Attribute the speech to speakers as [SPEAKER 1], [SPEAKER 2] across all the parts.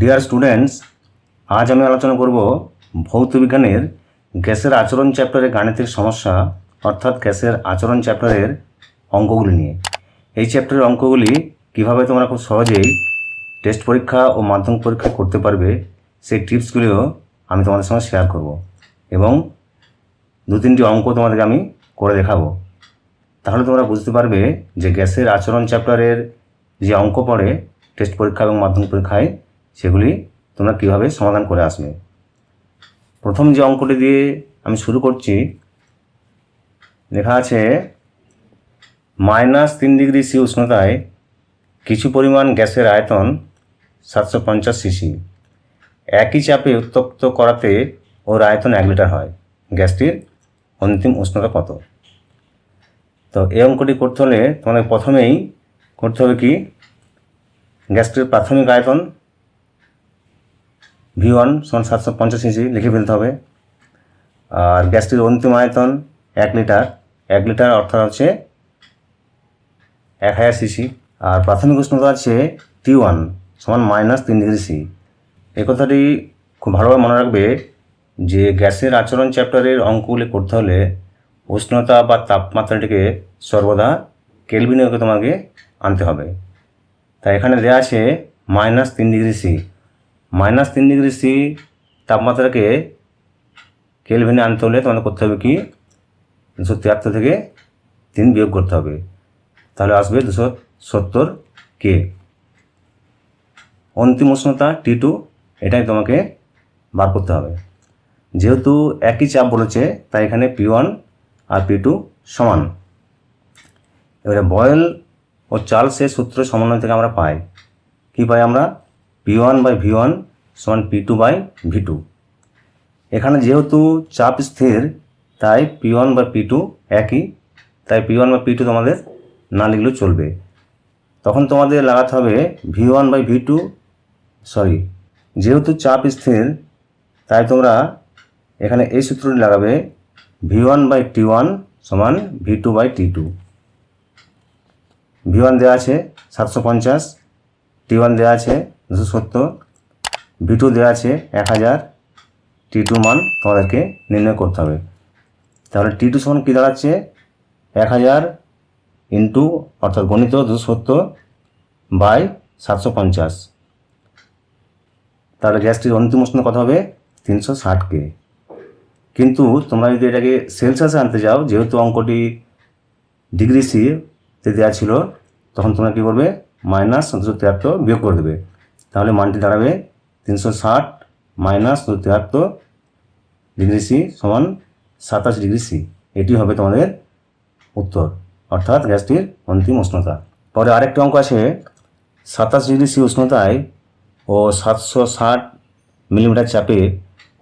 [SPEAKER 1] Dear students আজ আমি আলোচনা করব ভৌত বিজ্ঞানের গ্যাসের আচরণ চ্যাপ্টারের গাণিতিক সমস্যা, অর্থাৎ গ্যাসের আচরণ চ্যাপ্টারের অঙ্কগুলি নিয়ে। এই চ্যাপ্টারের অঙ্কগুলি কীভাবে তোমরা খুব সহজেই টেস্ট পরীক্ষা ও মাধ্যমিক পরীক্ষা করতে পারবে, সেই টিপসগুলিও আমি তোমাদের সঙ্গে শেয়ার করব এবং দু তিনটি অঙ্ক তোমাদেরকে আমি করে দেখাবো। তাহলে তোমরা বুঝতে পারবে যে গ্যাসের আচরণ চ্যাপ্টারের যে অঙ্ক পড়ে টেস্ট পরীক্ষা এবং মাধ্যমিক পরীক্ষায় সেগুলি তোমরা কীভাবে সমাধান করে আসবে? প্রথম যে অঙ্কটি দিয়ে আমি শুরু করছি, লেখা আছে, মাইনাস তিন ডিগ্রি সি উষ্ণতায় কিছু পরিমাণ গ্যাসের আয়তন সাতশো পঞ্চাশ সিসি। একই চাপে উত্তপ্ত করাতে ওর আয়তন এক লিটার হয়। গ্যাসটির অন্তিম উষ্ণতা কত? তো এই অঙ্কটি করতে হলে তোমাদের প্রথমেই করতে হবে কি? গ্যাসটির প্রাথমিক আয়তন ভি ওয়ান সমান সাতশো পঞ্চাশ ইঞ্চি লিখে ফেলতে হবে। আর গ্যাসটির অন্তিম আয়তন এক লিটার। এক লিটার অর্থাৎ হচ্ছে এক হাজার সিসি। আর প্রাথমিক উষ্ণতা আছে টি ওয়ান সমান মাইনাস তিন ডিগ্রি সি। এই কথাটি খুব ভালোভাবে মনে রাখবে যে গ্যাসের আচরণ চ্যাপ্টারের অঙ্কগুলি করতে হলে উষ্ণতা বা তাপমাত্রাটিকে সর্বদা কেলভিনে তোমাকে আনতে হবে। তাই এখানে দেওয়া আছে মাইনাস তিন ডিগ্রি সি। মাইনাস তিন ডিগ্রি সি তাপমাত্রাকে কেলভিনে আনতে হলে তোমাদের করতে হবে কি? দুশো তিয়াত্তর থেকে তিন বিয়োগ করতে হবে। তাহলে আসবে দুশো সত্তর কে। অন্তিম উষ্ণতা টি টু, এটাই তোমাকে বার করতে হবে। যেহেতু একই চাপ বলেছে, তাই এখানে পি ওয়ান আর পি টু সমান। এবারে বয়েল ও চার্লসের সূত্র সমন্বয় থেকে আমরা পাই। কী পাই আমরা? P one by V one সমান P two by V two এখানে যেহেতু চাপ স্থির, তাই পি ওয়ান বা পি টু একই, তাই পি ওয়ান বা পি টু তোমাদের না লিখলেও চলবে। তখন তোমাদের লাগাতে হবে V one by V two sorry যেহেতু চাপ স্থির, তাই তোমরা এখানে এই সূত্রটি লাগাবে V one by T one সমান V two by T two V one দেওয়া আছে সাতশো পঞ্চাশ টি ওয়ান দেওয়া আছে দুশো সত্তর। টু দেওয়া আছে এক হাজার। টি টু মান তোমাদেরকে নির্ণয় করতে হবে। তাহলে টি টু সমান কী দাঁড়াচ্ছে? এক হাজার ইন্টু অর্থাৎ গণিত দুশো সত্তর বাই সাতশো পঞ্চাশ। তাহলে গ্যাসটির অন্তিম উষ্ণ কত হবে? তিনশো ষাট কে কিন্তু তোমরা যদি এটাকে সেলসিয়াসে আনতে যাও, যেহেতু অঙ্কটি ডিগ্রি সি তে দেওয়া ছিল, তখন তোমরা কী করবে? মাইনাস দুশো তিয়াত্তর বিয়োগ করে দেবে। তাহলে মানটি দাঁড়াবে তিনশো ষাট মাইনাস তিয়াত্তর ডিগ্রি সি সমান সাতাশ ডিগ্রি সি। এটি হবে তোমাদের উত্তর, অর্থাৎ গ্যাসটির অন্তিম উষ্ণতা। পরে আরেকটি অঙ্ক আছে, সাতাশ ডিগ্রি সি উষ্ণতায় ও সাতশো ষাট মিলিমিটার চাপে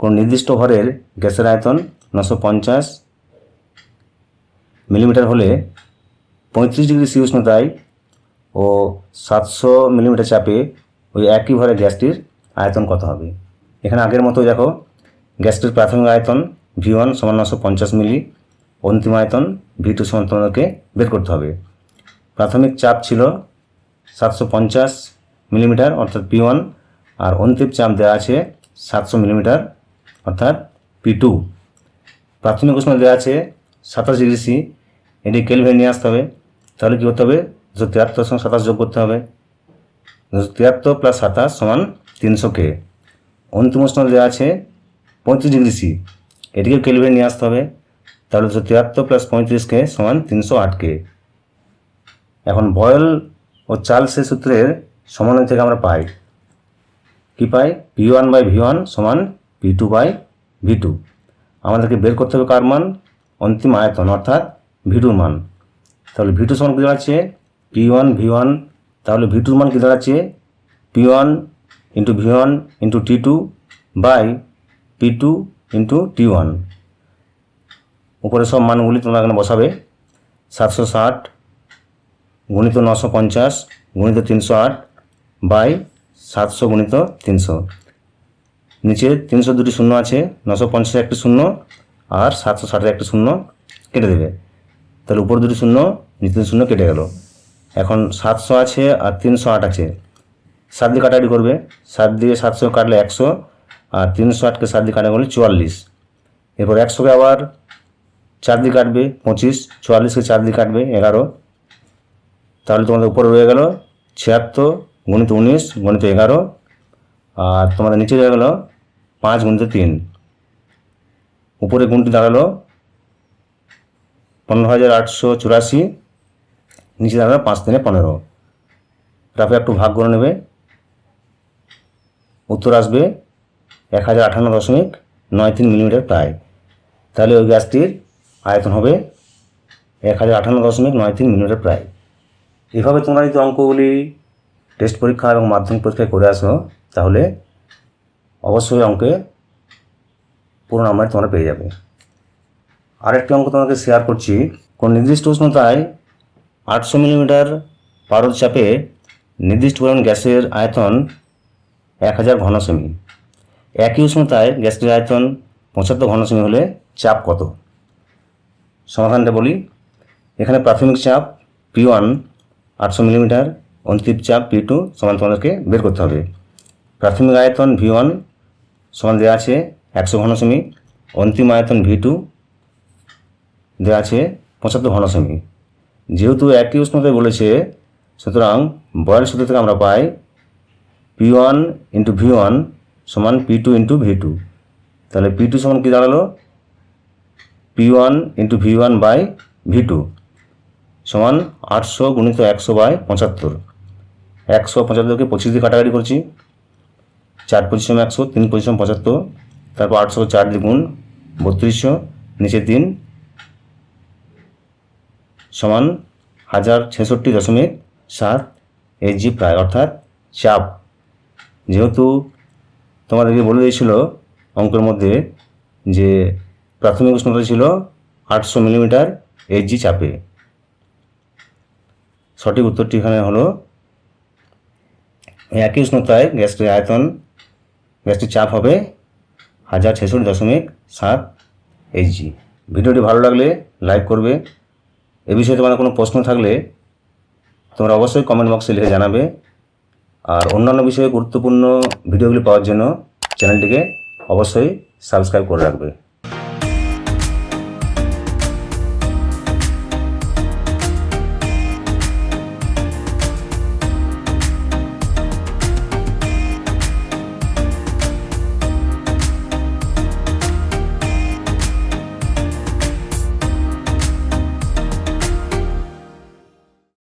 [SPEAKER 1] কোনো নির্দিষ্ট ঘরের গ্যাসের আয়তন নশো পঞ্চাশ মিলিমিটার হলে পঁয়ত্রিশ ডিগ্রি সি উষ্ণতায় ও সাতশো মিলিমিটার চাপে ওই একই ভরে গ্যাসটির আয়তন কত হবে? এখানে আগের মতো দেখো, গ্যাসটির প্রাথমিক আয়তন ভি ওয়ান সমান নশো পঞ্চাশ মিলি, অন্তিম আয়তন ভি টু সমান তোমাদেরকে বের করতে হবে। প্রাথমিক চাপ ছিল সাতশো পঞ্চাশ মিলিমিটার, অর্থাৎ পি ওয়ান আর অন্তিম চাপ দেওয়া আছে সাতশো মিলিমিটার, অর্থাৎ পি টু প্রাথমিক উষ্ণ দেওয়া আছে সাতাশ ডিগ্রি সি, এটি কেলভে নিয়ে আসতে হবে। তাহলে কী করতে হবে? দুশো তিয়াত্তর সঙ্গে সাতাশ যোগ করতে হবে তিয়াত্তর প্লাস সাতাশ সমান তিনশো কে অন্তিম উষ্ণ দেওয়া আছে পঁয়ত্রিশ ডিগ্রি সি এটিকে কেলভে নিয়ে আসতে হবে। তাহলে দুশো তিয়াত্তর প্লাস পঁয়ত্রিশ কে সমান তিনশো আট কে এখন বয়েল ও চার্লসের সূত্রের সমন্বয় থেকে আমরা পাই। কী পাই? P one by V one সমান P two by V two আমাদেরকে বের করতে হবে কার মান? অন্তিম আয়তন, অর্থাৎ ভি টুর মান। তাহলে ভি টু সমান কী আছে? পি ওয়ান ভি ওয়ান তাহলে ভি টুর মান কী দাঁড়াচ্ছে? P one into V one into T two by P two into T one উপরে সব মানগুলি তোমরা এখানে বসাবে। সাতশো ষাট গুণিত নশো পঞ্চাশ গুণিত তিনশো আট বাই সাতশো গুণিত তিনশো। নিচে তিনশো দুটি শূন্য আছে, নশো পঞ্চাশ একটি শূন্য আর সাতশো ষাটের একটি শূন্য কেটে দেবে। তাহলে উপর দুটি শূন্য নিচে শূন্য কেটে গেল। এখন সাতশো আছে আর তিনশো আট আছে। সাত দিয়ে কাটাকাটি করবে। সাত দিয়ে সাতশো কাটলে একশো আর তিনশো আটকে সাত দিয়ে কাটা করলে চুয়াল্লিশ। এরপর একশোকে আবার চার দিয়ে কাটবে পঁচিশ, চুয়াল্লিশকে চার দিয়ে কাটবে এগারো। তাহলে তোমাদের উপরে রয়ে গেল ছিয়াত্তর গণিত উনিশ গণিত এগারো আর তোমাদের নিচে রয়ে গেল পাঁচ গুণিত তিন। উপরে গুণটি দাঁড়াল পনেরো হাজার আটশো চুরাশি নিচে দাঁড়াল পাঁচ তিনে পনেরো। রাফে একটু ভাগ করে নেবে। উত্তর আসবে এক হাজার আটান্ন দশমিক নয় তিন মিলিমিটার প্রায়। তাহলে ওই গ্যাসটির আয়তন হবে এক হাজার আটান্ন দশমিক নয় তিন মিলিমিটার প্রায়। এভাবে তোমরা যদি অঙ্কগুলি টেস্ট পরীক্ষা এবং মাধ্যমিক পরীক্ষায় করে আসো, তাহলে অবশ্যই অঙ্কে পুরো নাম্বার তোমরা পেয়ে যাবে। আরেকটি অঙ্ক তোমাকে শেয়ার করছি। কোন নির্দিষ্ট উষ্ণতায় আটশো মিলিমিটার পারদ চাপে নির্দিষ্ট পরিমাণ গ্যাসের আয়তন এক হাজার ঘনসেমি একই উষ্ণতায় গ্যাসটির আয়তন পঁচাত্তর ঘনসেমি হলে চাপ কত? সমাধানটা বলি। এখানে প্রাথমিক চাপ পি ওয়ান, আটশো মিলিমিটার, অন্তিম চাপ পি টু সমান তোমাদেরকে বের করতে হবে। প্রাথমিক আয়তন ভি ওয়ান সমান দেওয়া আছে একশো ঘনসেমি অন্তিম আয়তন ভি টু দেওয়া আছে পঁচাত্তর ঘনসেমি যেহেতু একই উষ্ণতায় বলেছে, সুতরাং বয়েল সূত্র থেকে আমরা পাই P one into V one সমান P two into V two তাহলে পি টু সমান কী দাঁড়াল? P one into V one by V two সমান আটশো গুণিত একশো বাই পঁচাত্তর। একশো পঁচাত্তরকে পঁচিশ দিয়ে কাটাকাটি করছি। চার পজিশন একশো, তিন পজিশন পঁচাত্তর, তারপর আটশো চার দ্বিগুণ বত্রিশশো, নিচে তিন সমান হাজার ছেষট্টি দশমিক সাত এইচজি প্রায়, অর্থাৎ চাপ। যেহেতু তোমাদেরকে বলে দিয়েছিল অঙ্কের মধ্যে যে প্রাথমিক উষ্ণতা ছিল আটশো মিলিমিটার এইচজি চাপে। সঠিক উত্তরটি এখানে হলো, একই উষ্ণতায় গ্যাসটির আয়তন, গ্যাসটির চাপ হবে হাজার ছেষট্টি দশমিক সাত এইচজি ভিডিওটি ভালো লাগলে লাইক করবে এ বিষয়ে তোমার কোনো প্রশ্ন থাকলে তোমরা অবশ্যই কমেন্ট বক্সে লিখে জানাবে। আর অন্যান্য বিষয়ে গুরুত্বপূর্ণ ভিডিওগুলি পাওয়ার জন্য চ্যানেলটিকে অবশ্যই সাবস্ক্রাইব করে রাখবে।